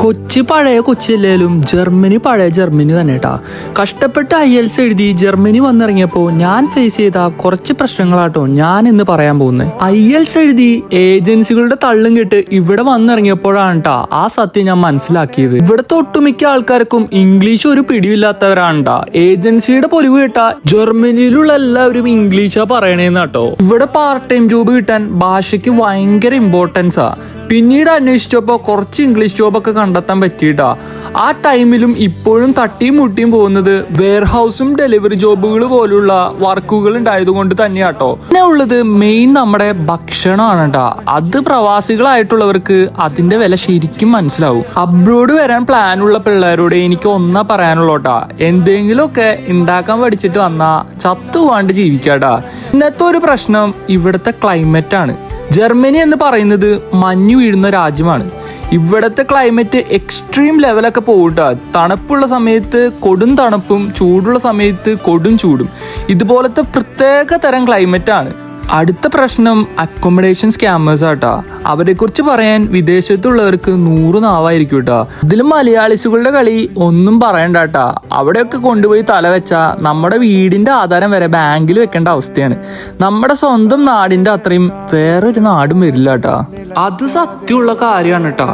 കൊച്ചി പഴയ കൊച്ചിയല്ലേലും ജർമ്മനി പഴയ ജർമ്മനി തന്നെ കേട്ടാ കഷ്ടപ്പെട്ട് ഐ എൽസ് എഴുതി ജർമ്മനി വന്നിറങ്ങിയപ്പോൾ ഞാൻ ഫേസ് ചെയ്ത കുറച്ച് പ്രശ്നങ്ങളാട്ടോ ഞാൻ ഇന്ന് പറയാൻ പോകുന്നത് ഐ എൽസ് എഴുതി ഏജൻസികളുടെ തള്ളും കെട്ട് ഇവിടെ വന്നിറങ്ങിയപ്പോഴാണ് കേട്ടാ ആ സത്യം ഞാൻ മനസ്സിലാക്കിയത്. ഇവിടുത്തെ ഒട്ടുമിക്ക ആൾക്കാർക്കും ഇംഗ്ലീഷ് ഒരു പിടിവില്ലാത്തവരാണ് കേട്ടാ ഏജൻസിയുടെ പൊലിവ് കേട്ടാ ജർമ്മനിയിലുള്ള എല്ലാവരും ഇംഗ്ലീഷാ പറയണേന്നാട്ടോ. ഇവിടെ പാർട്ട് ടൈം ജോബ് കിട്ടാൻ ഭാഷയ്ക്ക് ഭയങ്കര ഇമ്പോർട്ടൻസാ പിന്നീട് അന്വേഷിച്ചപ്പോൾ കുറച്ച് ഇംഗ്ലീഷ് ജോബൊക്കെ കണ്ടെത്താൻ പറ്റിയിട്ടാ. ആ ടൈമിലും ഇപ്പോഴും തട്ടിയും മുട്ടിയും പോകുന്നത് വെയർഹൗസും ഡെലിവറി ജോബുകൾ പോലുള്ള വർക്കുകൾ ഉണ്ടായതുകൊണ്ട് തന്നെയാട്ടോ. പിന്നെ ഉള്ളത് മെയിൻ നമ്മുടെ ഭക്ഷണമാണ് കേട്ടാ അത് പ്രവാസികളായിട്ടുള്ളവർക്ക് അതിന്റെ വില ശരിക്കും മനസ്സിലാവും. അബ്രോഡ് വരാൻ പ്ലാൻ ഉള്ള പിള്ളേരോട് എനിക്ക് ഒന്നാ പറയാനുള്ളൂട്ടാ. എന്തെങ്കിലുമൊക്കെ ഉണ്ടാക്കാൻ പഠിച്ചിട്ട് വന്നാ ചത്തു വാണ്ട് ജീവിക്കാട്ടാ. ഇന്നത്തെ ഒരു പ്രശ്നം ഇവിടുത്തെ ക്ലൈമറ്റ് ആണ്. ജർമ്മനി എന്ന് പറയുന്നത് മഞ്ഞു വീഴുന്ന രാജ്യമാണ്. ഇവിടത്തെ ക്ലൈമറ്റ് എക്സ്ട്രീം ലെവലൊക്കെ പോകട്ടാ തണുപ്പുള്ള സമയത്ത് കൊടും തണുപ്പും ചൂടുള്ള സമയത്ത് കൊടും ചൂടും. ഇതുപോലത്തെ പ്രത്യേക തരം ക്ലൈമറ്റാണ് അടുത്ത പ്രശ്നം അക്കോമഡേഷൻ സ്കാമേഴ്സ് ആട്ടാ. അവരെ കുറിച്ച് പറയാൻ വിദേശത്തുള്ളവർക്ക് നൂറ് നാവായിരിക്കും കേട്ടോ ഇതിലും മലയാളിസുകളുടെ കളി ഒന്നും പറയണ്ട കേട്ടാ അവിടെയൊക്കെ കൊണ്ടുപോയി തലവെച്ച നമ്മുടെ വീടിന്റെ ആധാരം വരെ ബാങ്കിൽ വെക്കേണ്ട അവസ്ഥയാണ്. നമ്മുടെ സ്വന്തം നാടിന്റെ അത്രയും വേറൊരു നാടും വരില്ല കേട്ടാ അത് സത്യമുള്ള കാര്യമാണ് കേട്ടാ